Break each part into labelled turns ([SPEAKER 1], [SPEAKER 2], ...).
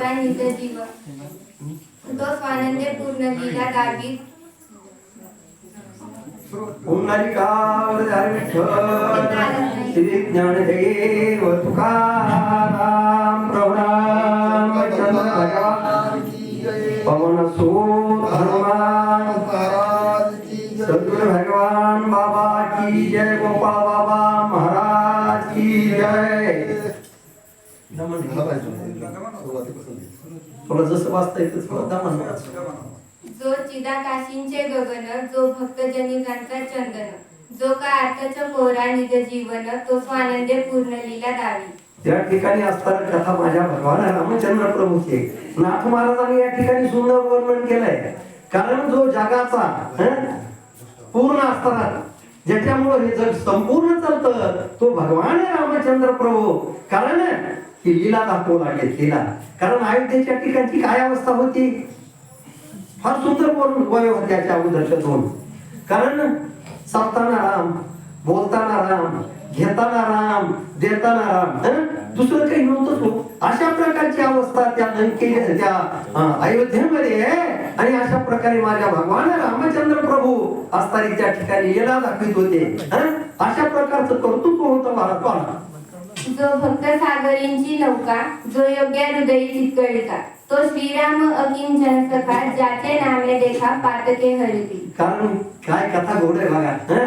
[SPEAKER 1] कोरा निज जीव तो स्वानंदे पूर्ण लीला दावी
[SPEAKER 2] हरी विठ्ठल श्री ज्ञानदेव तुकाराम प्रभुराम पवन सूत हनुमान सद्गुरु भगवान बाबा की जय गोपाल बाबा महाराज की जय। थोडं जसं वाचता थोडं दमन वाचा.
[SPEAKER 1] जो चिदाकाशींचे गगन जो भक्तजनिकांचा चंदन जो का अर्थच कोरा निज जीवन तो स्वानंदे पूर्ण लीला दावी.
[SPEAKER 2] त्या ठिकाणी असताना कथा माझ्या भगवान रामचंद्र प्रभूचे नाथ महाराजांनी या ठिकाणी सुंदर वर्णन केलंय. कारण जो जगाचा पूर्ण असताना ज्याच्यामुळे हे जग संपूर्ण चालतं. तो भगवान आहे रामचंद्र प्रभू. कारण की लिला दाखवला घेतलेला कारण अयोध्येच्या ठिकाणची काय अवस्था होती? फार सुंदर बोलून वय होते त्याच्या अगोदरच्या दोन कारण चालताना राम बोलताना राम घेताना राम देताना राम दुसरं काही नव्हतं अशा प्रकारची अवस्था त्या लंके त्या अयोध्येमध्ये आणि अशा प्रकारे माझ्या भगवान रामचंद्र प्रभू असताना त्या ठिकाणी येला दाखवित होते? अशा प्रकारचं कर्तृत्व होतं महाराष्ट्राला
[SPEAKER 1] जो भक्त सागरींची नौका जो योग्य हृदयी चितकळिका तो श्रीराम अकिम जनसखा ज्याचे नामे देखा पातके हरिती
[SPEAKER 2] कारण काय कथा गोड आहे बघा?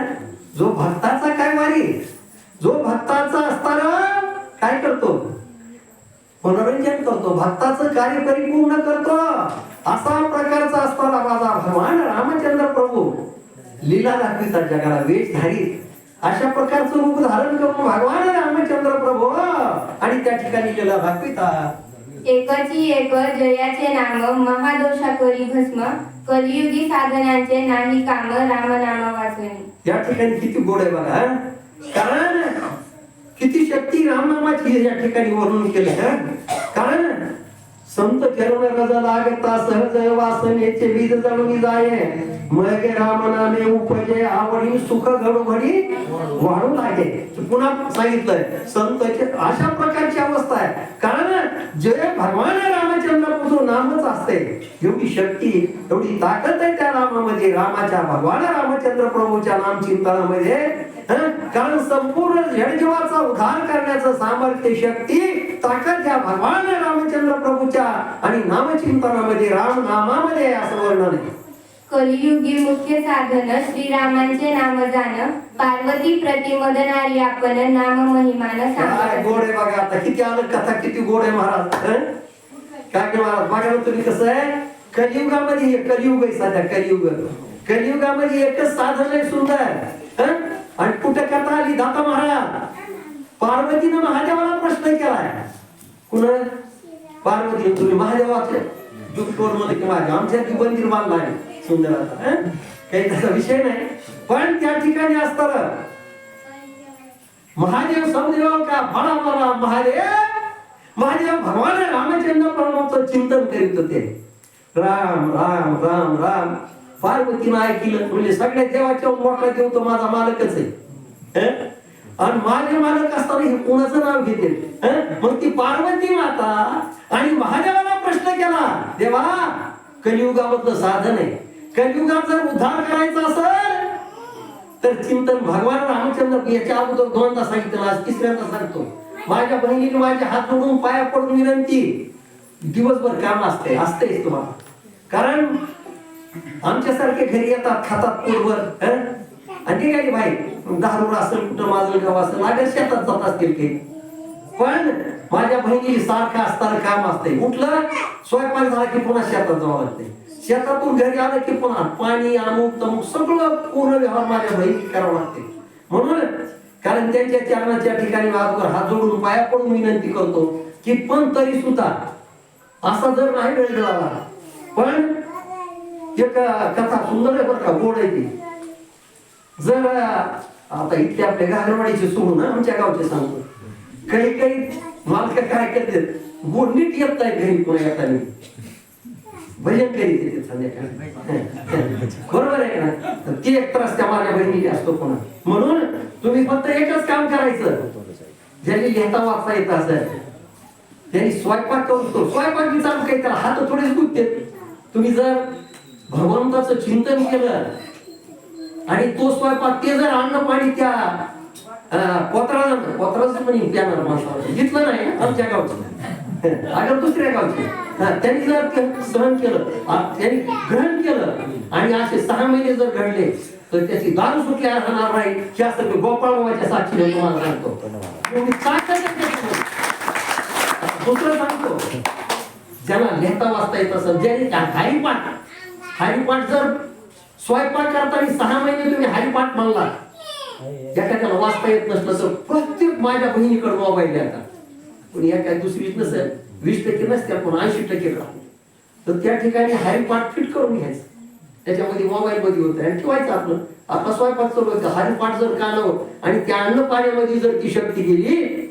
[SPEAKER 2] जो भक्ताचा काय वारी? जो भक्ताचा असताना काय करतो? मनोरंजन करतो भक्ताचं कार्य परिपूर्ण करतो. असा प्रकारचा असताना माझा भगवान रामचंद्र प्रभू लीला दाखवितात जगाला वेश धारी अशा प्रकारचं रूप धारण करून भगवान रामचंद्र प्रभू आणि त्या ठिकाणी लीला दाखवितात
[SPEAKER 1] एकची एक जयाचे नाम महादोषा करी भस्म कलियुगी साधनांचे नाही काम राम नाम वाचणी.
[SPEAKER 2] या ठिकाणी किती गोड आहे बघा? कारण किती शक्ती रामनामाची या ठिकाणी वर्णन केलं संत चरण रज लागता सहज वासनेचे वीज जळून जाये. मग रामनाने उपजे आवडी सुख घडोघडी वाढू लागे. पुन्हा सांगितलंय संतचे अशा प्रकारची अवस्था आहे. कारण जय भगवान रामचंद्रापासून नामच असते. एवढी शक्ती एवढी ताकद आहे त्या नामामध्ये. रामाच्या भगवान रामचंद्र प्रभूच्या नाम चिंतनामध्ये. कारण संपूर्ण जडजीवाचा उद्धार करण्याचं सामर्थ्य शक्ती ताकद त्या भगवान रामचंद्र प्रभूच्या आणि नामचिंतनामध्ये राम नामामध्ये असं वर्णन आहे.
[SPEAKER 1] कलियुगी मुख्य साधन श्रीरामांचे नाम जाण पार्वती प्रतिमदनारी आपण नाम महिमान
[SPEAKER 2] काय
[SPEAKER 1] सांग
[SPEAKER 2] गोड आहे बघा आता किती आलं कथा किती गोड आहे महाराज हं? काय काय महाराज बघा ना तुम्ही कसं आहे? कलियुगामध्ये हे कलियुग आहे सध्या कलियुग. कलियुगामध्ये एकच साधन आहे सुंदर हं? आणि कुठे कथा आली? दाता महाराज पार्वतीनं महादेवाला प्रश्न केलाय. कुणा? पार्वती तुम्ही महादेवाचे दुःखोरमध्ये किंवा आमच्या मंदिर बांधला आहे सुंदर आता काही त्याचा विषय नाही. पण त्या ठिकाणी असताना महादेव समदेव का? बडा बडा महादेव महादेव भगवान रामचंद्र प्रभूचं चिंतन करीत होते. राम राम राम राम. पार्वतीनं ऐकलं. म्हणजे सगळ्या देवाच्या मोठा देव तो माझा मालकच आहे. आणि माझे मालक असताना हे कोणाचं नाव घेते मग ती पार्वती माता आणि महादेवाला प्रश्न केला देवा कलियुगामधलं साधन आहे. कलियुगात जर उद्धार करायचा असेल तर चिंतन भगवान रामचंद्र याच्या अगोदर दोनदा सांगितलं आज तिसऱ्यांदा सांगतो. माझ्या बहिणीने माझ्या हात जोडून पाया पडून विनंती दिवसभर काम असते असतेच तुम्हाला. कारण आमच्यासारखे घरी येतात खातात पोटभर आणि ते काय भाई दारूर असेल कुठं माझं गाव असेल लागेल शेतात जात असतील ते. पण माझ्या बहिणी सारखं असताना काम असते उठलं स्वयंपाक झाला की पुन्हा शेतात जावं लागते शेतातून घरी आलं की पुन्हा पाणी अमुक तमुक सगळं पूर्ण व्यवहार माझ्या बहिणी करावं लागते म्हणून कारण त्यांच्या चरणाच्या ठिकाणी अगोदर हात जोडून पाया पडून विनंती करतो की पण तरी सुद्धा असा जर नाही वेळ मिळाला. पण एक कथा सुंदर आहे बरं का गोड आहे ती. जर आता इथले आपल्या घागरवाडीचे सोडून आमच्या गावचे सांगतो. काही काही मालक काय करते गोंडीत येत नाही घरी कोणा येताना भजन करीत येते संध्याकाळी. बरोबर आहे ना तर ते एक त्रास त्या माझ्या बहिणीला असतो कोणा. म्हणून तुम्ही फक्त एकच काम करायचं. ज्यांनी लिहिता वाचता येत असेल त्यांनी स्वयंपाक करतो स्वयंपाक बी चालू काही त्याला हात थोडेच गुंतते. तुम्ही जर भगवंताचं चिंतन केलं आणि तो स्वयंपाक ते जर अन्न पाणी त्या कोत्राला कोत्राच म्हणे त्यानं माणसाला घेतलं नाही आमच्या गावचं. अगर दुसऱ्या गावचे. त्यांनी जर सहन केलं त्यांनी ग्रहण केलं आणि असे सहा महिने जर घडले तर त्याची दारू सुटली राहणार नाही हे असं गोपाळ बाबाच्या साक्षीने तुम्हाला सांगतो. दुसरं सांगतो ज्याला लिहिता वाचता येत असेल ज्याने हरिपाठ हरिपाठ जर स्वयंपाक करताना सहा महिने तुम्ही हरिपाठ म्हणला एखाद्याला वाचता येत नसलं तर प्रत्येक माझ्या बहिणीकडे मोबाईल आहे आता. पण काय दुसरीच नसेल. वीस टक्के नसत्या पण ऐंशी टक्के राहू तर त्या ठिकाणी हरिपाठ फिट करून घ्यायचं. त्याच्यामध्ये मोबाईल मध्ये होतं. आणि ठेवायचं आपलं. आता स्वयंपाक चालू होतं. हरिपाठ जर कानावर आणि त्या अन्न पाण्यामध्ये जर ती शक्ती गेली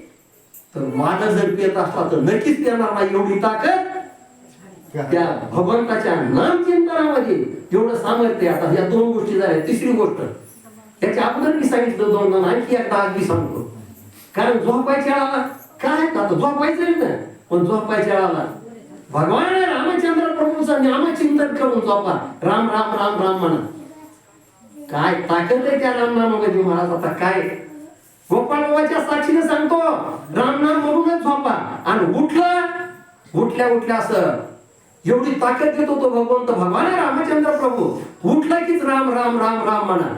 [SPEAKER 2] तर माझा जर पेत असला तर नक्कीच देणार नाही. एवढी ताकद त्या भगवंताच्या नाम चिंतनामध्ये एवढं सामर्थ्य आता या दोन गोष्टी झाल्या. तिसरी गोष्ट याच्या अगोदर मी सांगितलं दोन आणखी एकदा आज मी सांगतो. कारण झोपायच्या आला काय आता झोपायचं ना. पण झोपायच्या आला भगवान रामचंद्र प्रभूचं नामचिंतन करून झोपा. राम राम राम राम म्हणा. काय ताकद आहे त्या रामनामामध्ये महाराज? आता काय? गोपाळबाबाच्या साक्षीने सांगतो रामनाम म्हणूनच झोपा. आणि उठलं उठल्या उठल्या असं एवढी ताकद देतो तो भगवंत भगवान. आहे रामचंद्र प्रभू. उठला कीच राम राम राम राम म्हणा.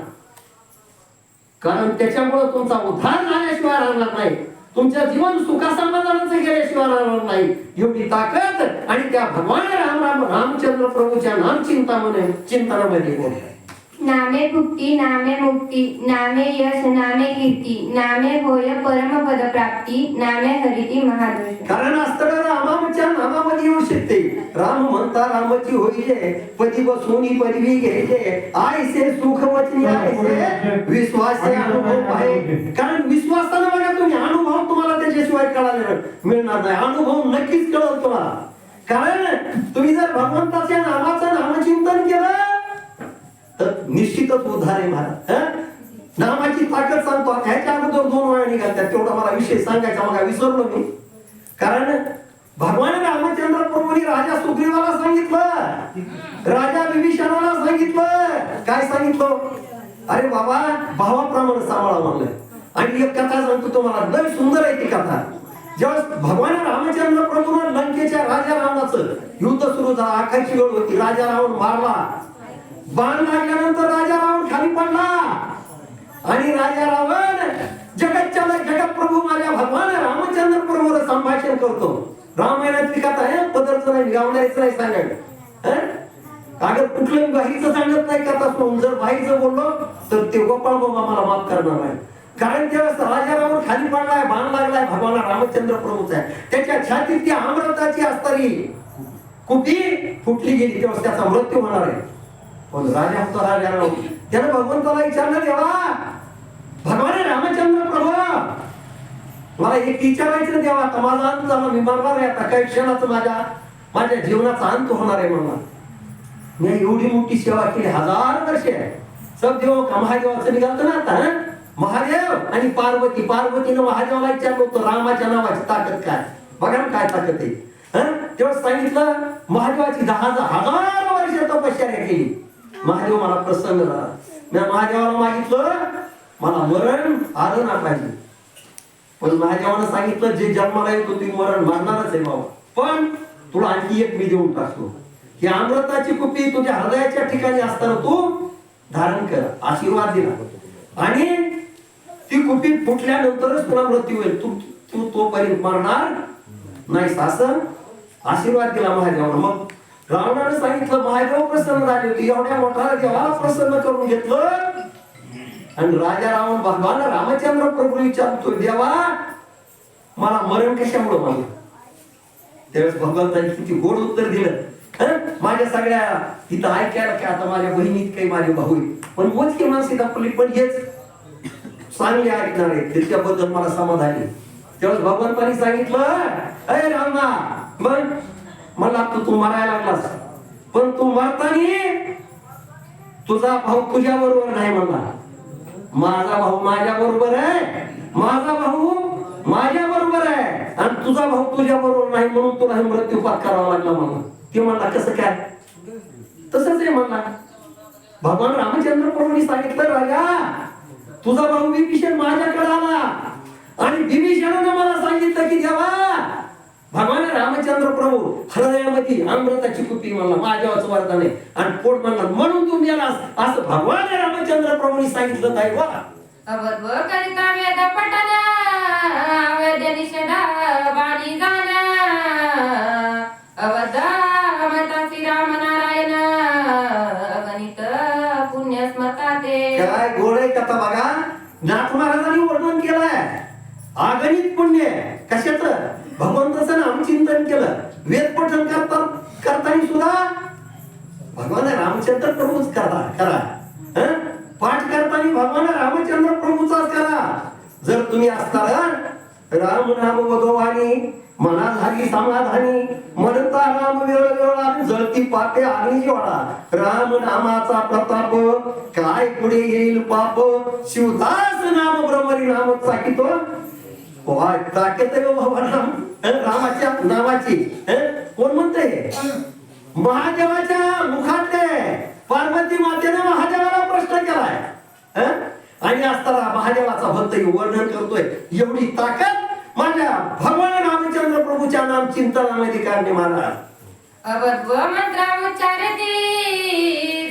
[SPEAKER 2] कारण त्याच्यामुळे तुमचा उद्धार झाल्याशिवाय राहणार नाही. तुमच्या जीवन सुखासमाधानाचं गेल्याशिवाय राहणार नाही. एवढी ताकद आणि त्या भगवान राम राम रामचंद्र प्रभूच्या नाम चिंतामध्ये चिंतनामध्ये बोलतात
[SPEAKER 1] नामे भुक्ती नामे मुक्ती नामे यश नामे कीर्ती नामे होय परमपद प्राप्ती नामे हरिती महादोष.
[SPEAKER 2] कारण असतं रामाच्या नामामध्ये येऊ शकते? राम म्हणता रामाची होईले पदी बसून पदवी घ्यायचे आयसे सुख वचनी आयसे विश्वासे अनुभव आहे. कारण विश्वासानं बघा तुम्ही अनुभव तुम्हाला त्याच्याशिवाय कळाले मिळणार नाही. अनुभव नक्कीच कळल तुम्हाला. कारण तुम्ही जर भगवंताच्या नामाचं नामचिंतन केलं निश्चितच उद्धार आहे महाराज नामाची ताकद सांगतो. ह्याच्या अगोदर दोन वेळा निघाल्या तेवढा मला विषय सांगायचा मला विसरलो मी. कारण भगवान रामचंद्र प्रभूंनी राजा सुग्रीवाला सांगितलं. राजा विभीषणाला सांगितलं. काय सांगितलं? अरे बाबा भावाप्रमाणे सांभाळा म्हणलं. आणि एक कथा सांगतो तुम्हाला. लय सुंदर आहे ती कथा. जेव्हा भगवान रामचंद्र प्रभूनं लंकेच्या राजा रावणाचं युद्ध सुरू झालं. आखाची वेळ होती. राजा रावण मारला. बाण लागल्यानंतर राजा रावण खाली पडला. आणि राजा रावण जगतच्या जगत प्रभू माझ्या भगवान रामचंद्र प्रभूवर संभाषण करतो. रामायणातली कथा आहे पदरचं नाही गावण्याचं नाही सांगायचं हं? कुठलं कुठलंही सांगत नाही कथा सोडून जर बाहेरचं बोललो तर ते गोपाळ बाबा मला माफ करणार नाही. कारण त्यावेळेस राजा रावण खाली पडलाय बाण लागलाय भगवान रामचंद्र प्रभूचा आहे त्याच्या छातीत ती अमृताची असतारी कुठली फुटली गेली तेव्हा त्याचा मृत्यू होणार आहे. पण राजा होता राजा राव. त्यानं भगवंताला विचारलं देवा भगवान रामचंद्र प्रभू. मला एक विचारायचं देवा आता माझा अंत झाला मी मरणार आहे आता काही क्षणाचं माझ्या माझ्या जीवनाचा अंत होणार आहे म्हणून. मी एवढी मोठी सेवा केली हजार वर्षे. सब देव का महादेवाचं निघालतं ना. आता महादेव आणि पार्वती पार्वतीनं महादेवाला विचारलं होतं रामाच्या नावाची ताकद काय? बघा ना काय ताकद आहे. हं? तेव्हा सांगितलं महादेवाची दहा हजार वर्ष तपश्चर्या केली. महादेव मला प्रसन्न झाला. मी महादेवाला मागितलं मला मरण आलं ना पाहिजे. पण महादेवानं सांगितलं जे जन्माला येतो ते मरण मानणारच आहे बाबा. पण तुला आणखी एक मी देऊन टाकतो. ही अमृताची कुपी तुझ्या हृदयाच्या ठिकाणी असताना तू धारण कर आशीर्वाद दिला आणि ती कुपी फुटल्यानंतरच तुला मृत्यू होईल. तू तू तोपर्यंत मरणार नाही असं आशीर्वाद दिला महादेवानं. मग रावणानं सांगितलं महादेव प्रसन्न झाले होते. एवढ्या मोठ्या देवाला प्रसन्न करून घेतलं. आणि राजा रावण भगवान रामचंद्र प्रभू विचारतो देवा मला मरण कशामुळे मला त्यावेळेस भगवंतांनी किती गोड उत्तर दिलं. माझ्या सगळ्या तिथं ऐकायला की आता माझ्या बहिणीत काही माझे भाऊ पण मोजके माणसे दाखवली पण हेच चांगले ऐकणार आहेत. त्याच्याबद्दल मला समाधान आहे. त्यावेळेस भगवंतांनी सांगितलं अय रामा मग मला तू तू मरायला लागलास. पण तू मरतानी तुझा भाऊ तुझ्या बरोबर नाही म्हणला. माझा भाऊ माझ्या बरोबर आहे. माझा भाऊ माझ्या बरोबर आहे. आणि तुझा भाऊ तुझ्या बरोबर नाही म्हणून तुला हे करावा लागला म्हणून. ते म्हणला कसं काय? तसंच आहे म्हणला. भगवान रामचंद्र प्रभूंनी सांगितलं राजा तुझा भाऊ विभीषण माझ्याकडे आला. आणि विभीषणानं मला सांगितलं की देवा भगवान रामचंद्र प्रभू हृदयामध्ये अमृताची कुपी म्हणला माझ्यावाच वरदान आहे. आणि पोट म्हणला म्हणून तू मेलास असं भगवान रामचंद्र प्रभूंनी सांगितलं नाही बा
[SPEAKER 1] अवध्व करिता वेद पठन वेद निषेध बाणी गान
[SPEAKER 2] रामचंद्र प्रभूच करा करा. हं? पाठ करताना भगवान रामचंद्र प्रभूचाच करा. जर तुम्ही असताना राम नाम भगवानी मना झाली समाधानी म्हणता राम वेळ वेळा जळती पापे आणि ज्वाळा राम नामाचा प्रताप काय पुढे येईल पाप? शिवदास नाम ब्रह्मरी नाम चाकितो. हो बाबा राम? रामाच्या नावाची? कोण म्हणते महादेवाच्या मुखातले पार्वती मातेने महादेवाला प्रश्न केलाय हं? आणि असताना महादेवाचा भक्त वर्णन करतोय. एवढी ताकद माझ्या भगवान रामचंद्र प्रभूच्या नाम चिंतनामध्ये कारणे महाराज.
[SPEAKER 1] अवध्व मंत्र उच्चारती